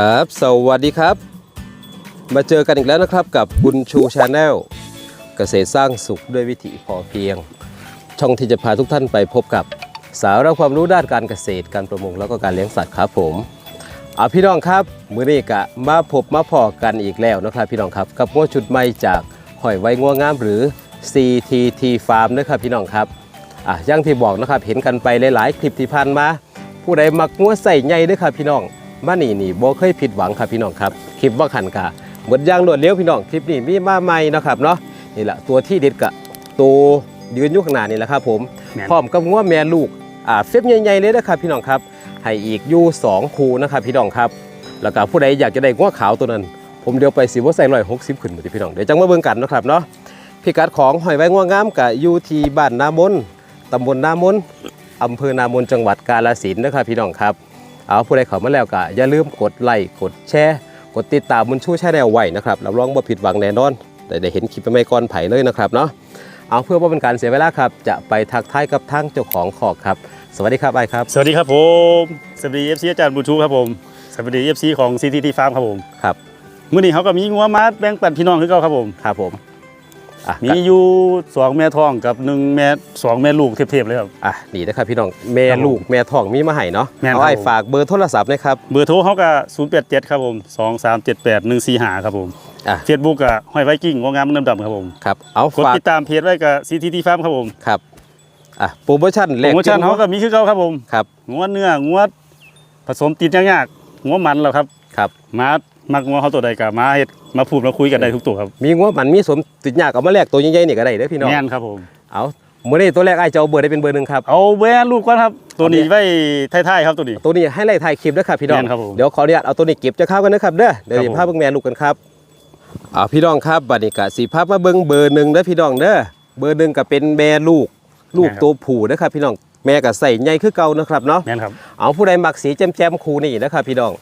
ครับ สวัสดีครับ มาเจอกันอีกแล้วนะครับกับบุญชูชาแนลเกษตรสร้างสุขด้วยวิถีพอเพียง ช่องที่จะพาทุกท่านไปพบกับสาระความรู้ด้านการเกษตรการประมงแล้วก็การเลี้ยงสัตว์ครับผมเอาพี่น้องครับ มื้อนี้กะมาพบมาพอกันอีกแล้วนะครับ พี่น้องครับกับงัวชุดใหม่จากหอยไว้งัวงามหรือ CTT Farm นะครับพี่น้องครับอะอย่างที่บอกนะครับเห็นกันไปหลายๆ คลิปที่ผ่านมา ผู้ใดมักงัวใส่ใหญ่ด้วยครับพี่น้อง มานี่นี่บ่เคยผิดหวังครับพี่น้องครับคลิปว่าขันกาหมดอย่างรวดเร็วพี่น้องคลิปนี้มีมาใหม่นะครับเนาะนี่แหละตัวที่เด็ดกะตัวยืนอยู่ข้างหน้านี่แหละครับผมแม่นพร้อมกับงัวแม่ลูกอ่าเฟบใหญ่ๆเลยนะครับพี่น้องครับให้อีกอยู่สองคูนะครับพี่น้องครับ แล้วก็ผู้ใดอยากจะได้งัวขาวตัวนั้น ผมเดียวไปสิว่าใส่ร้อยหกสิบขึ้นหมดพี่น้องเดี๋ยวจังมาเบิ่งกันเนาะครับเนาะพิกัดของหอยไว้งัวงามกับอยู่ที่บ้านนามนตำบลนามนอำเภอนามนจังหวัดกาฬสินธุ์นะครับพี่น้องครับ เอาผู้ใดเข้ามาแล้วก็อย่าลืมกดไลค์กดแชร์กดติดตามมุนชูแชร์แนวไว้นะครับรับรองว่าผิดหวังแน่นอนแต่ได้เห็นคลิปไม่ก่อนไผ่เลยนะครับเนาะเอาเพื่อว่าเป็นการเสียเวลาครับ จะไปทักทายกับทางเจ้าของขอกครับ สวัสดีครับไอ้ครับ สวัสดีครับผมสวัสดีเอฟซีอาจารย์บุญชูครับผมสวัสดีเอฟซีของ CTT Farm ครับผมครับมื้อนี้เขาก็มีงัวมาแบ่งปันพี่น้องคือเก่าครับผมครับผม อะมีอยู่สองแม่ท้องกับหนึ่งแม่สองแม่ลูกเทียบๆเลยครับ อะนี่นะครับพี่น้องแม่ครับผมลูกแม่ท้องมีมาให้เนาะแม่นเอาครับไอ้ผมฝากเบอร์โทรศัพท์นะครับเบอร์โทรเขาก็087ครับผม2378 145ครับผมอะเฟซบุ๊กก็ห้อยไวกิ้งงวงามน้ำดำครับผมครับเอากดฝากติดตามเพจไว้กับ CTT Farm ครับผมครับอะโปรโมชั่นแรโปรกโมชั่นเขาก็มีคือเก่าครับผมครับงัวเนื้องัวผสมติดยากๆงัวมันแล้วครับ ครับ มา มักงัวเขาตัวใดก็มาเฮ็ดมาพูดมาคุยกันได้ทุกตัวครับมีงัวมันมีสมติดยากเอามาแลกตัวใหญ่ๆนี่ก็ได้เด้อพี่น้องแม่นครับผมเอาเมื่อนี้ตัวแรกไอ้จะเอาเบอร์ได้เป็นเบอร์หนึ่งครับเอาแม่ลูกก่อนครับ ตัวนี้ไว้ท้ายๆครับตัวนี้ ตัวนี้ให้ไล่ถ่ายคลิปนะครับพี่น้องแม่นครับผม เดี๋ยวขออนุญาตเอาตัวนี้เก็บจะเข้ากันนะครับเด้อเดี๋ยวครับสิผม พาเบิ่งแม่ลูกกันครับอ่าพี่น้องครับบัดนี้ก็สิพามาเบิ่งเบอร์หนึ่งเด้อพี่น้องเด้อเบอร์หนึ่งก็เป็นแม่ลูก ลูกตัวผู้นะครับพี่น้องแม่ก็ใส่ใหญ่คือเก่านะครับเนาะ แม่นครับ เอาผู้ใดมักสีแจ่มๆคูนี่นะครับพี่น้อง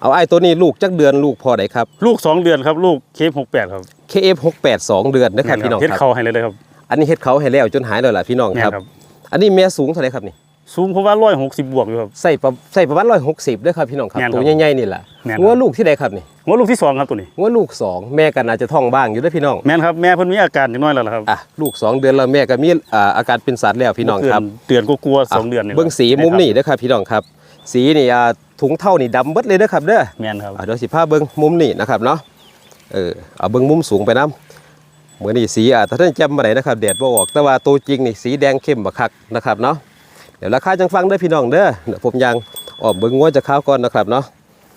เอาไอ้ตัวนี้ลูกจักเดือนลูกพอไดครับ ลูก 2 เดือนครับลูกเคฟ68ครับ KF68 สองเดือนนะครับแม่พี่น้องเฮ็ดครับเข่าให้เลยเลยครับอันนี้เฮ็ดเขาให้แล้วจนหายแล้วล่ะพี่น้องแม่นครับครับอันนี้แม่สูงเท่าไหร่ครับนี่สูงเพราะว่า160บวกอยู่ครับ ใส่ประใส่ประมาณร้อยหกสิบด้วยครับพี่น้องครับแม่นครับตัวใหญ่ๆนี่แหละแม่นครับ งัวลูกที่ใดครับนี่หัวลูกที่สองครับตัวนี้ งัวลูกสองแม่กันอาจจะท้องบ้างอยู่ด้วยพี่น้องแม่นครับแม่เพิ่นมีอาการนิดหน้อยแล้วล่ะครับอะลูกสองเดือนแล้วแม่ก็มีอ่าอาการเป็นสัตว์แล้วพี่น้องครับ เดือนกลัวาๆสองเดือนนี่เบิ้งสีมุมนี่นะครับพี่น้องครับ สีนี่อ่า ถุงเท่านี่ดำเบิดเลยนะครับเด้อแม่นครับอะเดี๋ยวสิพาเบิ้งมุมนี่นะครับเนาะเออเอาเบิ้งมุมสูงไปน้ำเหมือนนี่สีอะถ้าท่านจำมาไหนนะครับแดดบ่ออกแต่ว่าตัวจริงนี่สีแดงเข้มบักคักนะครับเนาะเดี๋ยวราคาจังฟังเด้อพี่น้องเด้อเดี๋ยวผมยังออกเบิ้งงัวจะข้าวก่อนนะครับเนาะ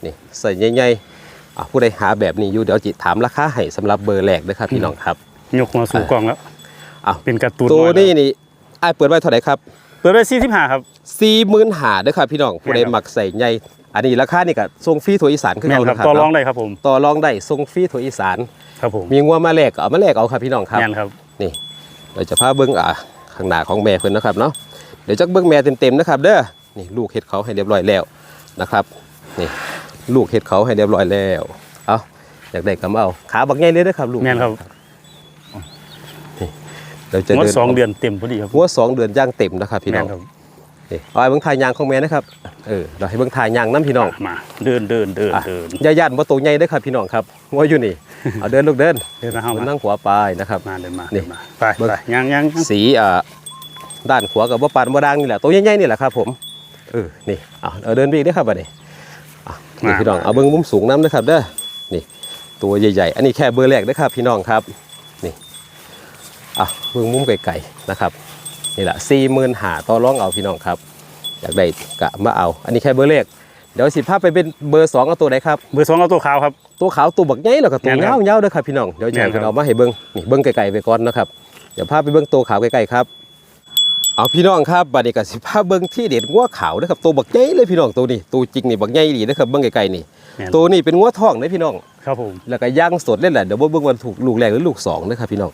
นี่ใส่ใหญ่ๆอะผู้ใดหาแบบนี้อยู่เดี๋ยวจิถามราคาให้สำหรับเบอร์แรกนะครับพี่น้องครับยกหัวสู่กล่องแล้วอ้าวเป็นการ์ตูนตัวอยแล้นี้นี่ไอ้ายเปิดไว้เท่าไหร่ครับ เปิดไว้45ครับ สี่หมื่นหาเด้อครับพี่น้องผู้ใดแม่นครับ มักใส่ใหญ่อันนี้ราคานี่ก็ส่งฟรีทั่วอีสานคือแม่นเขาครับนะครับต่อรองเนาะได้ครับผมต่อรองได้ส่งฟรีทั่วอีสาน ครับผมมีงัวมาแลกก็เอามาแลกเอาครับพี่น้องครับ แม่นครับ นี่เราจะพาเบิ้งอ่าข้างหน้าของแม่เพิ่นนะครับเนาะเดี๋ยวจักเบิ้งแม่เต็มๆนะครับ เด้อนี่ลูกเฮ็ดเขาให้เรียบร้อยแล้วนะครับนี่ลูกเฮ็ดเขาให้เรียบร้อยแล้วเอาอยากได้ก็มาเอาขาบักใหญ่เลยเด้อครับลูกแม่นครับ เดี๋ยวจะงวดเดินสองเดือนเต็มพอดีครับงัวสองเดือนย่างเต็มนะครับพี่น้แม่องนครับนี่เอาไอ้เบิ้งทายยางของแม่นะครับเออเราให้เบิ้งทายยางน้ำพี่น้องมาเดินเดินเดินอะเดินอย่าย่านบ่ตัวใหญ่เด้อครับพี่น้องครับงัวอยู่นี่เอาเดินลูกเดินเดินมาเฮามันมานั่งขวาไปนะครับมาเดินมานี่เดินมาไปเบิ่งไปยังยังยังสีอ่าด้านขวากับบ่ปานบ่ดังนี่แหละตัวใหญ่ๆนี่แหละครับผมเออนี่เอาเอาเดินไปอีกเด้อครับบัดนี้อะนี่พี่น้องเอาเบิ่งมุมสูงน้ำนะครับเด้อนี่ตัวใหญ่ๆ อันนี้แค่เบอร์แรกเด้อครับพี่น้องครับนี่ อะเบิ่งมุมไกลๆนะครับนี่แหละ40,000หาต่อรองเอาพี่น้องครับ อยากได้กะมาเอา อันนี้แค่เบอร์แรกเดี๋ยวสิพาไปเป็นเบอร์สองเอาตัวไหนครับเบอร์สองเอาตัวขาวครับตัวขาวตัวบักใหญ่แล้วก็ตัวแม่นครับเงาๆเด้อครับพี่น้องเดี๋ยวจะให้แม่นครับเพิ่นเอามาให้เบิ่งนี่เบิ่งไกลๆไปก่อนนะครับเดี๋ยวพาไปเบิ่งตัวขาวใกล้ๆครับเอาพี่น้องครับบัดนี้ก็สิพาเบิ่งที่เด็ดงัวขาวเด้อครับตัวบักใหญ่เลยพี่น้องตัวนี้ตัวจริงนี่บักใหญ่ดีเด้อครับเบิ่งไกลๆนี่แม่นตัวนี้เป็นงัวทองเด้อพี่น้องครับผมแล้วก็ย่างสดเล่นแหละเดี๋ยวบ่เบิ่งวันถูกลูกแรกหรือลูกสองเด้อครับพี่น้อง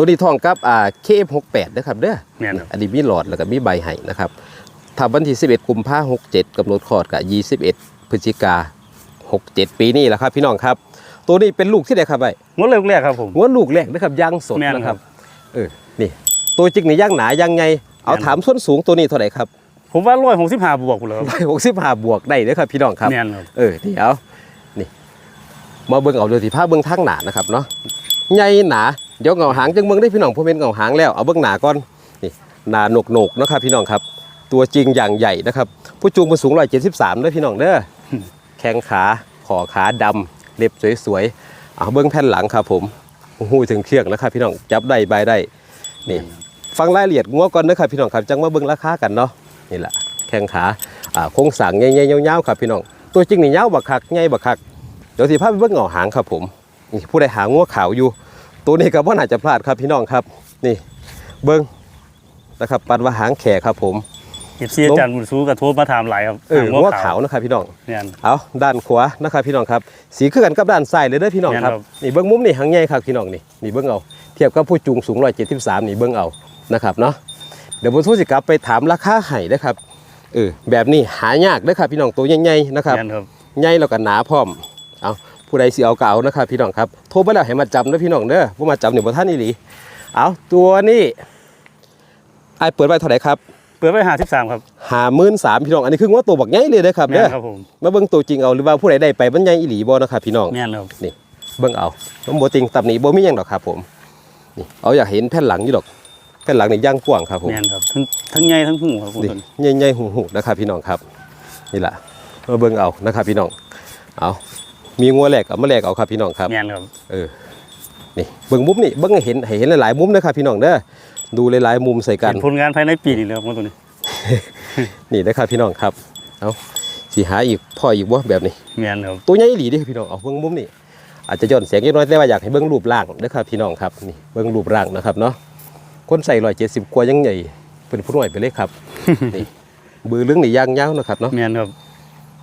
ตัวนี้ทองกับอ่า KF68 เด้อครับเด้อแม่นครับ อันนี้มีหลอดแล้วก็มีใบให้นะครับถ้าวันที่ 11กุมภาพันธ์67กำหนดคลอดกับ21 พฤศจิกา67 ปีนี้แหละครับ พี่น้องครับ ตัวนี้เป็นลูกที่ใดครับไอ้งวดแรกแรกครับผม หัวลูกแรกนะครับย่างสดแม่นนะคครัรับ บเออนี่ ตัวจริงนี่ย่างหนาย่างไงเอาแม่น ถามส้นสูงตัวนี้เท่าไหร่ครับ ผมว่าร้อยหกสิบห้าบวกพุ่นแล้วครับร้อยหกสิบห้าบวกได้เด้อครับพี่น้องครับ แม่นครับ เออเดี๋ยวมาเบิ่งเอาเรือสิพาเบิ่งทางหนานะครับเนาะใหญ่หนา เดี๋ยวเงาหางจังเบิ่งได้พี่น้องผมเป็นเงาหางแล้วเอาเบิ่งหนาก่อนนี่หนาหนกหนกนะครับพี่น้องครับ ตัวจริงอย่างใหญ่นะครับ ผู้จูงมันสูง173เจ็ด้อพี่น้องเด้อแข้งขาขอขาดำเล็บสวยๆเอาเบิ่งแผ่นหลังครับผมหูถึงเชือกแล้วครับพี่น้องจับได้ใบได้นี่ฟังรายละเอียดงัวก่อนนะครับพี่น้องครับจังมาเบิ่งราคากันเนาะนี่แหละแข้งขาอ่าโครงสร้างใหญ่ๆยาวๆครับพี่น้องตัวจริงนี่ยาวบักคักใหญ่บักคักเดี๋ยวสิพาไปเบิ่งเงาหางครับผมนี่ผู้ใดหางัวขาวอยู่ ตัวนี้ก็บ่น่าจะพลาดครับพี่น้องครับ นี่เบิ่งนะครับปัดว่าหางแขกครับ ผมเอฟซีอาจารย์บุญชูกับโทรมาถามหลายครับเอองัวขาวนะครับพี่น้องเนี่ยเอาด้านขวานะครับพี่น้องครับ สีคือกันกับด้านซ้ายเลยเด้อพี่น้องครับแม่นครับนี่เบิ่งมุมนี่หางใหญ่ครับพี่น้องนี่นี่เบิ่งเอาเทียบกับผู้จูงสูง173นี่เบิ่งเอานะครับเนาะเดี๋ยวผมสู้สิกลับไปถามราคาให้นะครับเออแบบนี้หายากเด้อครับพี่น้องตัวใหญ่ๆนะครับเนี่ยครับใหญ่แล้วก็หนาพร้อมเอา ผู้ใดสิเอาก็เอานะครับพี่น้องครับโทรไปแล้วให้มาจำนะพี่น้องเด้อผู้มาจำเนี่ยบ่ท่านอีหลีเอาตัวนี้ไอายเปิดไว้เท่าไหร่ครับเปิดไว้หาสิบสามครับหามื่นสามพี่น้องอันนี้คือว่าตัวบักใหญ่เลยนะครับแม่เด้อนครับผมมาเบิ่งตัวจริงเอาหรือว่าผู้ใดได้ไปบรรยายอีหลีบ่นะครับพี่น้อง แม่นครับนี่เบิ่งเอาผมบ่ติงตับนี้บ่มีหยังดอกครับผมนี่เอาอยากเห็นแผ่นหลังอยู่ดอกแผ่นหลังนี่ย่างกว้างครับผมแม่นครับทั้งทั้งใหญ่ทั้งหูครับผมนี่ใหญ่ๆหูๆนะครับพี่น้องครับ นี่แหละมาเบิ่งเอานะครับพี่น้องเอา มีงัวแหลกเอามาแหลกเอาครับพี่น้องครับแม่นครับเออนี่เบิ่งมุมนี่เบิ่งให้เห็นให้เห็นหลายๆมุมนะครับพี่น้องเด้อดูหลายๆมุมใส่กันเห็นผลงานภายในปีนี้เลยครับตัวนี้ นี่นะครับพี่น้องครับเอาสีหาอีกพ่ออีกบ่แบบนี้แม่นครับตัวใหญ่อีหลีเด้อพี่น้องเอาเบิ่งมุมนี่อาจจะย้อนเสียงนิดน้อยแต่ว่าอยากให้เบิ่งรูปร่างเด้อครับพี่น้องครับนี่เบิ่งรูปร่างนะครับเนาะคนใส่170กว่ายังใหญ่เป็นผู้น้อยไปเลยครับนี่บือเรื่องนี่ย่างยาวนะครับเนาะแม่นครับ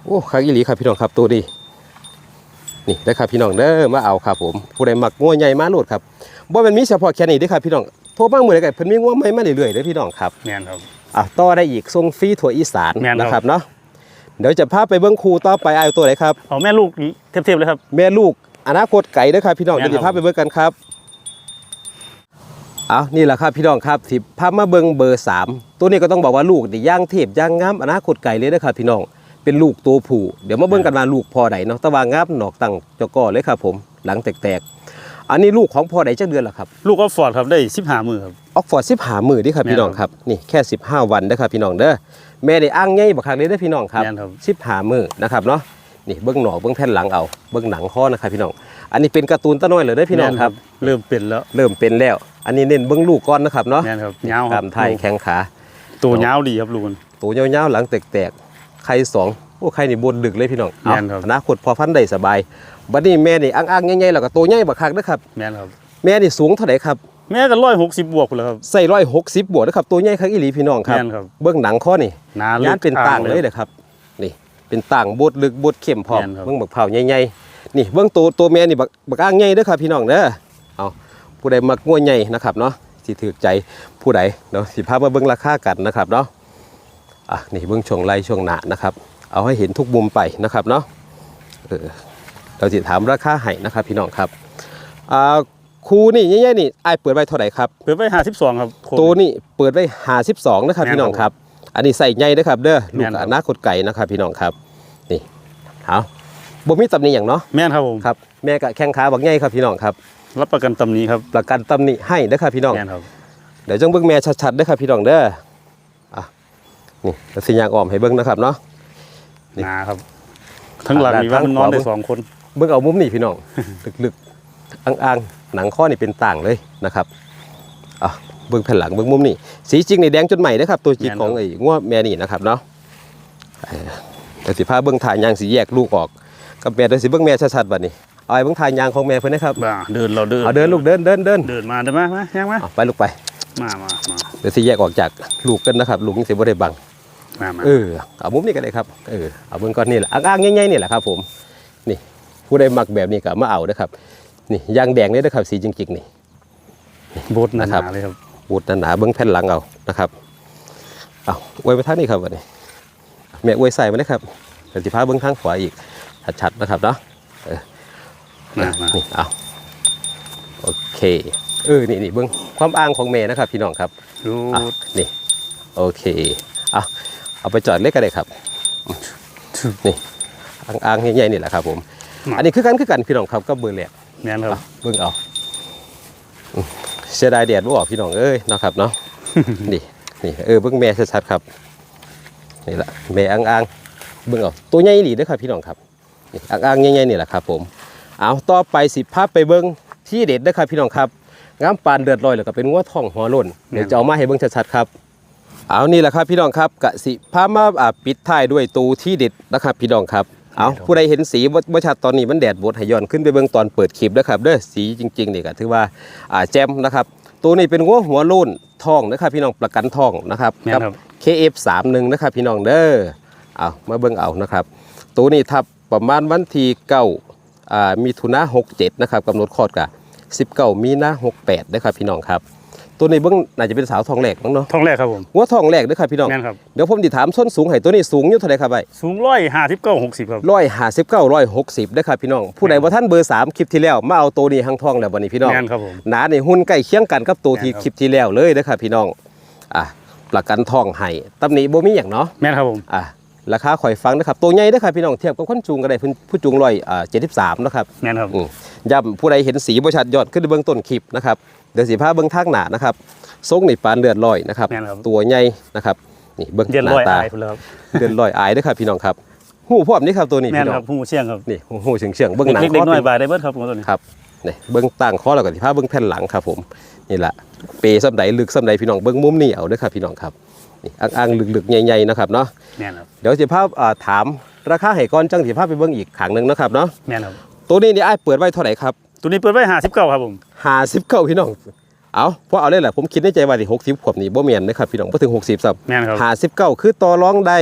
โอ้คักอีหลีครับพี่น้องครับตัวนี้ นี่นะครับพี่น้องเด้อมาเอาครับผมผู้ใดมักงัวใหญ่มาโลดครับบ่แม่นมีเฉพาะแค่นี้เด้อครับพี่น้องโทรมามื้อใดก็เพิ่นมีงัวใหม่มาเรื่อยๆเด้อพี่น้องครับแม่นครับอะต่อได้อีกส่งฟรีทั่วอีสานแม่นครับนะครับเนาะเดี๋ยวจะพาไปเบิ่งครูต่อไปเอาตัวไหนครับเอาแม่ลูกเทียบๆเลยครับแม่ลูกอนาคตไก่เด้อครับพี่น้องแม่เดี๋ยนวครับสิพาไปเบิ่งกันครับเอานี่แหละครับพี่น้องครับที่พามาเบิ่งเบอร์สามตัวนี้ก็ต้องบอกว่าลูกนี่ย่างเทพย่างงามอนาคตไก่เลยเด้อครับพี่น้อง เป็นลูกตัวผู้เดี๋ยวมาเบิ่งกันว่าลูกพ่อใดเนาะแตะวางงับหนอกตั้งเจาก้อเลยครับผมหลังแตกๆ อันนี้ลูกของพ่อใดจักเดือนละครับลูกก็ฟอร์ดครับได้สิบห้ามือครับ ออกฟอร์ดสิบหามือดิครับแม่นพี่น้องครับนี่แค่ 15 วันนะครับพี่น้องเด้อแม่ได้อ้างใหญ่บักคักเลยเด้อพี่น้องครับแม่นครับ สิบหามือนะครับเนาะนี่เบิ้งหนอกเบิ้งแผ่นหลังเอาเบิ้งหนังข้อนะครับพี่น้อง อันนี้เป็นการ์ตูนตะน้อยเลยเด้อพี่น้องครับ เริ่มเป็นแล้วเริ่มเป็นแล้ว อันนี้เน้นเบิ้งลูกก่อนนะครับเนาะแม่นครับยาวคตารับมไทยแข้งขา ตัวยาวดีครับลูกมันตัวยาวๆหลังแตกๆ ไข่สองโอ้ไข่นี่บนดึกเลยพี่น้องเอาแม่นครับ อนาคตพอพันธุ์ได้สบายบัดนี้แม่นี่อ้างๆใหญ่ๆแล้วก็ตัวใหญ่บักคักนะครับ แม่นครับ แม่นี่สูงเท่าไหร่ครับแม่ก็ร้อยหกสิบบวกเลยครับ ใส่ร้อยหกสิบบวกนะครับตัวใหญ่คักอีหลีพี่น้องครับแม่นครับเบื้องหนังข้อนี่หนาย่านเป็นต่างเลยเลยเลยครับนี่เป็นต่างบดลึกบดเข้มพร้อมแม่นครับ เบื้องบักเผาใหญ่ๆนี่เบื้องตัวตัวแม่นี่บักบักอ้างใหญ่เด้อครับพี่น้องเด้อเอาผู้ใดมักง่วใหญ่นะครับเนาะสิถือใจผู้ใดเนาะสิพามาเบื้องราคากันนะครับเนาะ อะนี่เบื้องช่วงไรช่วงหนานะครับ เอาให้เห็นทุกมุมไปนะครับเนาะเออเราจะถามราคาให้นะครับพี่น้องครับอ่าครูนี่ใหญ่ๆนี่ไอ้ายเปิดไว้เท่าไหร่ครับเปิดไว้ห้าสิบสองครับโคตัวนี้เปิดไว้หาสิบสองนะครับแม่นพี่น้องครับ อันนี้ใส่ใหญ่นะครับ เด้อลูแม่กนครับอนาคตไก่นะครับพี่น้องครับนี่เอาบ่มีตำหนิอย่างเนาะแม่นครับผมครับแม่กะแข้งขาบักใหญ่ครับพี่น้องครับรับประกันตำหนี้ครับประกันตำหนิให้นะครับพี่น้องแม่นครับเดี๋ยวจงเบิ่งแม่ชัดๆเด้อครับพี่น้องเด้ออะ นี่แล้วสิยางออมให้เบิ่งนะครับเนาะ นี่ หนาครับ ทั้งหลังมีว่ามันนอนได้สองคนเบิ่งเอามุมนี่พี่น้อง ลึกๆอ่างๆ หนังข้อนี่เป็นต่างเลยนะครับอะเบิ่งแผ่นหลังเบิ่งมุมนี่สีจริงนี่แดงจนใหม่นะครับ ตัวจริงของไอ้งัวแม่นี่นะครับเนาะเดี๋ยวสิพาเบิ้งถ่ายยางสีแยกลูกออก กับแม่เดี๋ยวสิเบิ้งแม่ชัดๆบัดนี้เอาไอ้เบิ้งถ่ายยางของแม่เพิ่นนะครับบ้าเดินเราเดินเอาเดินลูกเดินเดินเดินเดินมาได้ไหมมายังมาเอาไปลูกไปมามามาเดี๋ยวสิแยกออกจากลูกกันนะครับ ลูกนี่สิบ่ได้บัง มามาเออเอามุมนี้ก็ได้ครับเออเอาเบิ้งก้อนนี่แหละอ้างๆง่ายๆนี่แหละครับ ผม นี่ผู้ใดมักแบบนี้ก็มาเอาเด้อครับ นี่ยางแดงเลยเด้อครับ สีจริงๆนี่บดหนะครันาบๆเลยครับบูดหนาๆเบิ้งแผ่นหลังเอานะครับเอาไว้ไปทางนี้ครับบัดนี้แม่อวยใส่มาเลยครับเดี๋ยวสิพาเบิ้งทางขวาอีกชัดๆนะครับเนาะมามานี่เอาโอเคเออนี่นี่เบิ้งความอ้างของเมย์นะครับพี่น้องครับดูอะนี่โอเคเอา เอาไปจอดเล็กก็ได้ครับนี่อ้างอ้างใหญ่ๆนี่แหละครับ ผมครับอันนี้คือกันคือกันพี่น้องครับก็เบอร์แหลกแม่นครับเบิ่งเอาอืมเสียดายแดดบ่ออกพี่น้องเอ้ยเนาะครับเนาะนี่นี่เออเบิ่งแม่ชัดๆครับนี่ละแม่อ่างๆเบิ่งเอาตัวใหญ่ดีเด้อครับพี่น้องครับนี่อ่างๆใหญ่ๆนี่แหละครับ ผม เอาต่อไปสิพาไปเบิ่งที่เด็ดเด้อครับพี่น้องครับงามปานเดือดลอยแล้วก็เป็นงัวทองหัวโล้นเดี๋ยวจะเอามาให้เบิ่งชัดๆครับ เอานี่แหละครับพี่น้องครับกะสิพามาอ่าปิดท้ายด้วยตูที่เด็ดนะครับพี่น้องครับเอาผู้ใดเห็นสีบ่บ่ชัดตอนนี้มันแดดบดให้ย้อนขึ้นไปเบิ่งตอนเปิดคลิปนะครับเด้อสีจริงๆนี่ก็ถือว่าอ่าแจ่มนะครับตัวนี้เป็นงัวหัวโล้นทองนะครับพี่น้องประกันทองนะครับแม่นครับ KF31 นะครับพี่น้องเด้อเอามาเบิ่งเอานะครับตัวนี้ทับประมาณวันที่9อ่ามีทุนา67นะครับกำหนดคลอดกะ19มีนา68นะครับพี่น้องครับ ตัวนี้เบิ่งน่าจะเป็นสาวทองแหลกมั้งเนาะท้องแรกครับผมหัวทองแหลกเด้อครับพี่น้องแม่นครับ เดี๋ยวผมติถามส้นสูงให้ตัวนี้สูงอยู่เท่าไหร่ครับไอ้สูงร้อยห้าสิบเก้าหกสิบครับ ร้อยห้าสิบเก้าร้อยหกสิบได้อครับพี่น้อง ผู้ใดว่าท่านเบอร์สามคลิปที่แล้วมาเอาตัวนี้หางทองแล้ววันนี้พี่น้องแม่นครับผมหนาในหุ้นใกล้เคียงกันกับตัวที่แม่นครับ คลิปที่แล้วเลยนะครับพี่น้องอะประกันทองให้ตำหนิบ่มีอย่างเนาะ แม่นครับผม อะราคาข่อยฟังนะครับตัวใหญ่เด้อครับพี่น้องเทียบกับคนจูงก็ได้เพิ่นผู้จูงร้อยอ่าเจ็ดสิบสามนะครับแม่นครับ อืม ย้ำผู้ใดเห็นสีบริษัทยอดขึ้นในเบื้องต้นคลิปนะครับเดี๋ยวสีผ้าเบื้องทางหนานะครับทรงนี่ปานเลือดลอยนะครับ แม่นครับ ตัวใหญ่นะครับนี่เบื้องเย็นหน้าร้อยตาอายพุ่นแล้วครับเดือนลอยอายเด้วยครับพี่น้องครับหูพร้อมนี่ครับตัวนี้แม่นพี่น้คอรับงผู้เชี่ยงครับนี่หูเฉียงเฉียงๆเบื้องหนังเล็กๆคน้อยเป็นบายได้เบิดครับผมตัวนี้ครับนี่เบื้องต่างคอแล้วก็ที่ผ้าเบื้องแผ่นหลังครับผมนี่แหละเปย์ซ้ำใดลึกซ้ำใดพี่น้องเบื้องมุมนี่เอาเด้อครับพี่น้องครับนี่อ่างๆลึกๆใหญ่ๆนะครับเนาะ แม่นครับเดี๋ยวจะภาพอ่าถามราคาให้ก้อนจังสิภาพไปเบื้องอีกขังหนึ่งนะครับเนาะแม่นครับ ตัวนี้นี่อ้ายเปิดไว้เท่าไหร่ครับตัวนี้เปิดไว้ห้าสิบเก้าครับผมห้าสิบเก้าพี่น้อง เอาเพราะเอาเลยแหละผมคิดในใจว่าที่หกสิบขวบนี่บ่เมียนนะครับพี่น้องบ่ถึงหกสิบสับแม่นครับห้าสิบเก้าคือต่อรองได้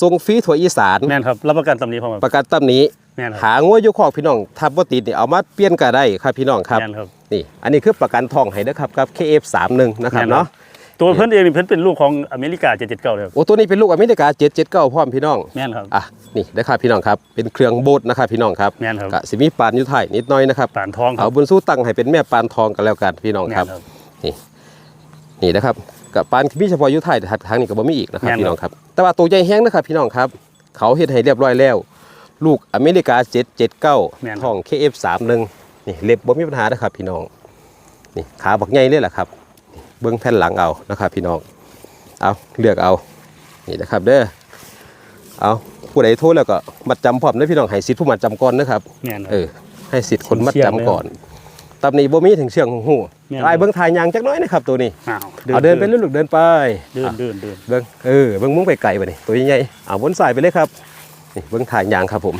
ทรงฟรีถั่วอีสาน แม่นครับรับประกันตำหนี้พร้อมครับประกันตำหนี้ แม่นครับหางัวอยู่คอกพี่น้องทับบ่ติดนี่เอามาเปลี่ยนก็ได้ครับพี่น้องครับ แม่นครับ นี่ อันนี้คือประกันทองให้เด้อครับกับ KF31 นะครับแม่นครับ เนาะ ตัวเพิ่นเองนี่เพิ่นเป็นลูกของอเมริกา779เลยครับ โอ้ตัวนี้เป็นลูกอเมริกา779พร้อมพี่น้องแม่นครับ อะนี่เด้อครับพี่น้องครับ เป็นเครื่องโบดนะครับพี่น้องครับแม่นครับกะสิมีปานอยู่ไทายนิดหน้อยนะครับปานทองครัเอาบบุญสู้ตั้งให้เป็นแม่ปานทองกันแล้วกันพี่น้องแม่ครับนครับนี่นะครับกับปานมีเฉพาะอยุทธไทยแต่ทางนี้ก็บ่มีอีกนะครับแม่นพี่น้องครับ แต่ว่าตัวใหญ่แห้งนะครับพี่น้องครับ เขาเฮ็ดให้เรียบร้อยแล้ว ลูกอเมริกา779ท้อง KF31 นี่เล็บบ่มีปัญหานะครับพี่น้องนี่ขาบักใหญ่เลยแหละครับนี่ เบิ้งแผ่นหลังเอานะครับพี่น้องเอาเลือกเอานี่นะครับเด้อเอาผู้ใดโทรแล้วก็มัดจำพร้อมเด้อพี่น้องให้สิทธิ์ผู้มัดจำก่อนนะครับแม่นคเอรับอให้สิทธิ์คนมัดเชื่องจำเลยก่อนตำหนี้บ่มีถึงเชื่องหูแม่นไอ้เบิ้งทายยางจักหน้อยนะครับตัวนี้อ้าวเอาเดินไปลูกๆเดินไปเดินอะเดินเดินเบิ้งเออเบิ้งมุ้งไปไกลไปนี่ตัวใหญ่ๆเอาบนสายไปเลยครับนี่เบิ้งทายยางครับผม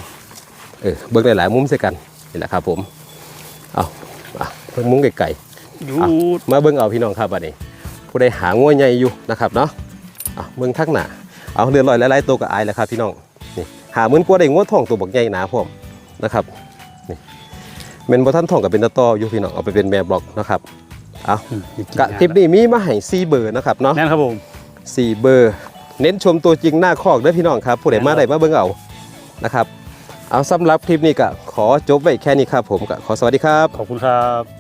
เออเบิ้งหลายๆมุมใส่กันนี่แหละครับผมเอาอะเบิ้งมุ้งไกล หยุอะดๆมาเบิ้งเอาพี่น้องครับบัดนี้ ผู้ใดหางัวใหญ่อยู่นะครับเนาะอะเบิ้งทักหน้าเอาเรือนลอยหลายๆตัวกับอายแล้วครับพี่น้องนี่หาเหมือนกลัวได้งัวทองตัวบักใหญ่หนาพร้อมนะครับนี่เมนบ่ท่านทองกับเป็นตะตออยู่พี่น้องเอาไปเป็นแม่บล็อกนะครับเอากะคลิปนี้มีมาให้4เบอร์นะครับเนาะแม่นครับผม4เบอร์ เน้นชมตัวจริงหน้าคอกเด้อพี่น้องครับ ผู้ใดมาได้มาเบิ่งเอานะครับเอาสำหรับคลิปนี้ก็ขอจบไว้แค่นี้ครับผมก็ขอสวัสดีครับ ขอบคุณครับ